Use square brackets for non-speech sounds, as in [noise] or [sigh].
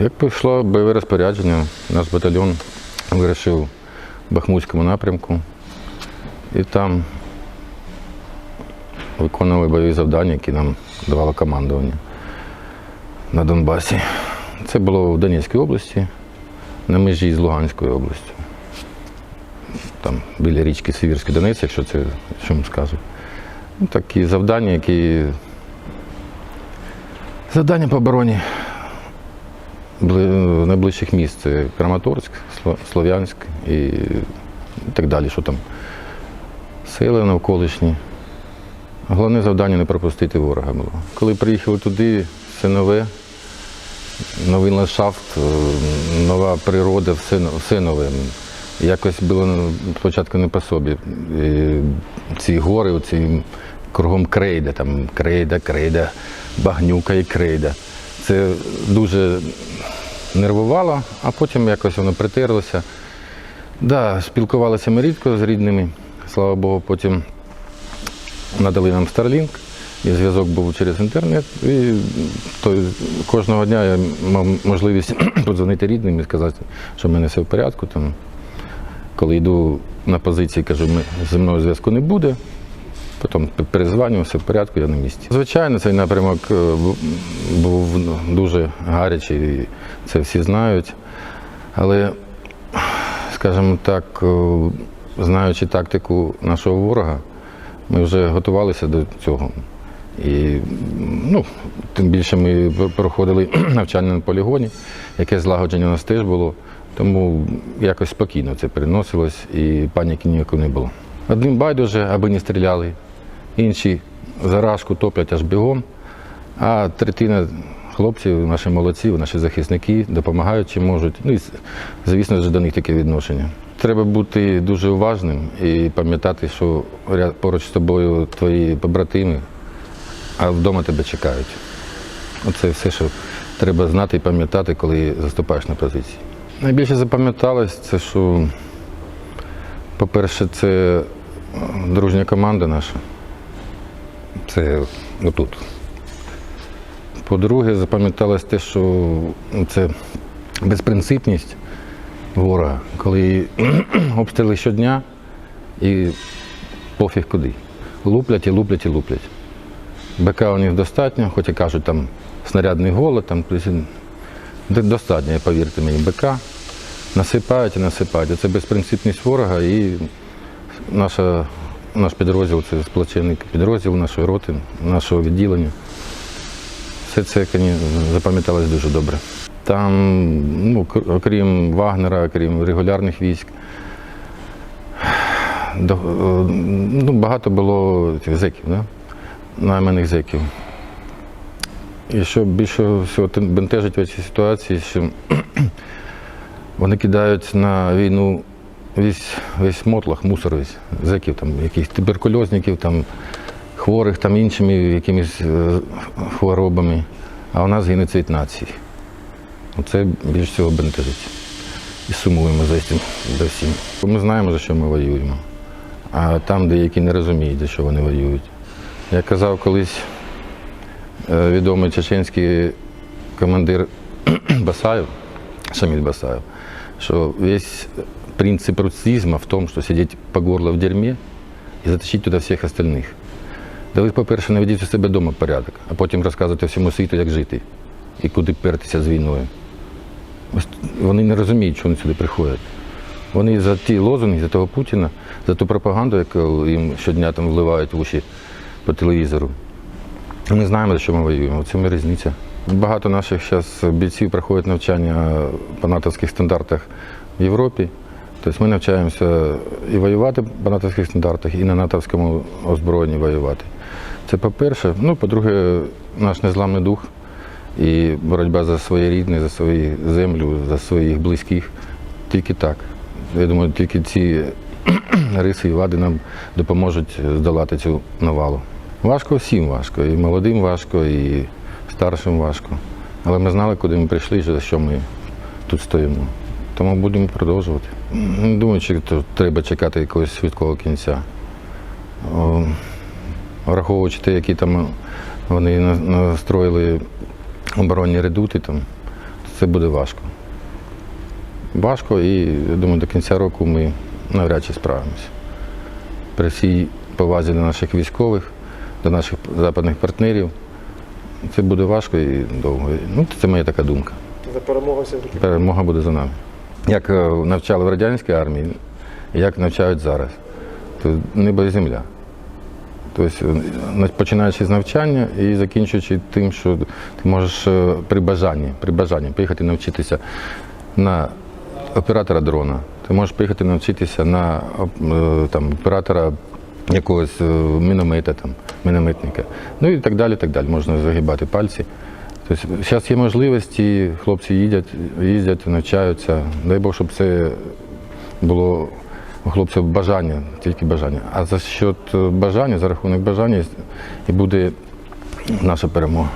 Як пішло бойове розпорядження, наш батальйон вирішив в Бахмутському напрямку і там виконували бойові завдання, які нам давало командування на Донбасі. Це було в Донецькій області, на межі з Луганською областю. Там біля річки Сивірський Донець, якщо це що скажу. Ну, такі завдання, які. Завдання по обороні найближчих міст це Краматорськ, Слов'янськ і так далі, що там. Сили навколишні. Головне завдання не пропустити ворога було. Коли приїхали туди, все нове, новий ландшафт, е, нова природа, все, все нове. Якось було спочатку не по собі. І ці гори, оці кругом крейда, там крейда, крейда, багнюка і крейда. Це дуже нервувало, а потім якось воно притерлося. Да, спілкувалися ми рідко з рідними, слава Богу, потім надали нам Starlink, і зв'язок був через інтернет. І то, кожного дня я мав можливість [clears throat] подзвонити рідним і сказати, що в мене все в порядку. Там, коли йду на позиції, кажу, зі мною зв'язку не буде. Потім перезванював, все в порядку, я на місці. Звичайно, цей напрямок е, був ну, дуже гарячий, це всі знають. Але, скажімо так, е, знаючи тактику нашого ворога, ми вже готувалися до цього. І ну, тим більше ми проходили [clears throat] навчання на полігоні, яке злагодження у нас теж було. Тому якось спокійно це переносилось і паніки ніякої не було. Одним байдуже, аби не стріляли, інші заражку топлять аж бігом, а третина хлопців, наші молодці, наші захисники допомагають чим можуть. Ну і звісно до них таке відношення. Треба бути дуже уважним і пам'ятати, що поруч з тобою твої побратими, а вдома тебе чекають. Оце все, що треба знати і пам'ятати, коли заступаєш на позиції. Найбільше запам'яталось, це що, по-перше, це дружня команда наша. Це отут. По-друге, запам'яталось те, що це безпринципність ворога, коли [clears throat] обстріли щодня і пофіг куди. Луплять і луплять і луплять. БК у них достатньо, хоч і кажуть, там снарядний голод, там достатньо, повірте мені, БК. Насипають і насипають. Це безпринципність ворога і наша, наш підрозділ, це сплочений підрозділ нашої роти, нашого відділення. Все це запам'яталось дуже добре. Там, ну, окрім Вагнера, окрім регулярних військ, ну, багато було цих зеків, да? найманих зеків. І що більше всього бентежить в цій ситуації, що [clears throat] вони кидають на війну весь, весь мотлах, мусор весь, зеків, там, якихось туберкульозників, там, хворих там, іншими якимись е, хворобами, а у нас цвіт нації. Оце більш всього бентежить. І сумуємо за цим за всім. Ми знаємо, за що ми воюємо, а там деякі не розуміють, за що вони воюють. Я казав колись е, відомий чеченський командир [clears throat] Басаєв, Шамиль Басаєв, що весь принцип руцизма в тому, що сидіти по горло в дерьмі і затащити туди всіх остальних. Да ви, по-перше, наведіть у себе вдома порядок, а потім розказуйте всьому світу, як жити і куди пертися з війною. Вони не розуміють, що вони сюди приходять. Вони за ті лозунги, за того Путіна, за ту пропаганду, яку їм щодня там вливають в уші по телевізору. Ми знаємо, за що ми воюємо. Це ми різниця. Багато наших зараз бійців проходять навчання по натовських стандартах в Європі. Тобто ми навчаємося і воювати по натовських стандартах, і на натовському озброєнні воювати. Це по-перше. Ну, по-друге, наш незламний дух і боротьба за своє рідне, за свою землю, за своїх близьких. Тільки так. Я думаю, тільки ці [clears throat] риси і вади нам допоможуть здолати цю навалу. Важко всім важко, і молодим важко, і старшим важко. Але ми знали, куди ми прийшли, за що ми тут стоїмо. Тому будемо продовжувати. Не думаю, що тут треба чекати якогось швидкого кінця. Враховуючи те, які там вони настроїли оборонні редути, там, це буде важко. Важко і я думаю, до кінця року ми навряд чи справимося. При всій повазі до наших військових, до наших западних партнерів. Це буде важко і довго. Ну, це моя така думка. За перемогу все-таки. Перемога буде за нами. Як е, навчали в радянській армії, як навчають зараз, то небо і земля. Тобто, е, починаючи з навчання і закінчуючи тим, що ти можеш е, при бажанні, при бажанні поїхати навчитися на оператора дрона, ти можеш поїхати навчитися на там, оператора якогось міномета, там, мінометника. Ну і так далі, так далі. Можна загибати пальці. Тобто зараз є можливості, хлопці їдять, їздять, навчаються. Дай Бог, щоб це було у хлопців бажання, тільки бажання. А за счет бажання, за рахунок бажання і буде наша перемога.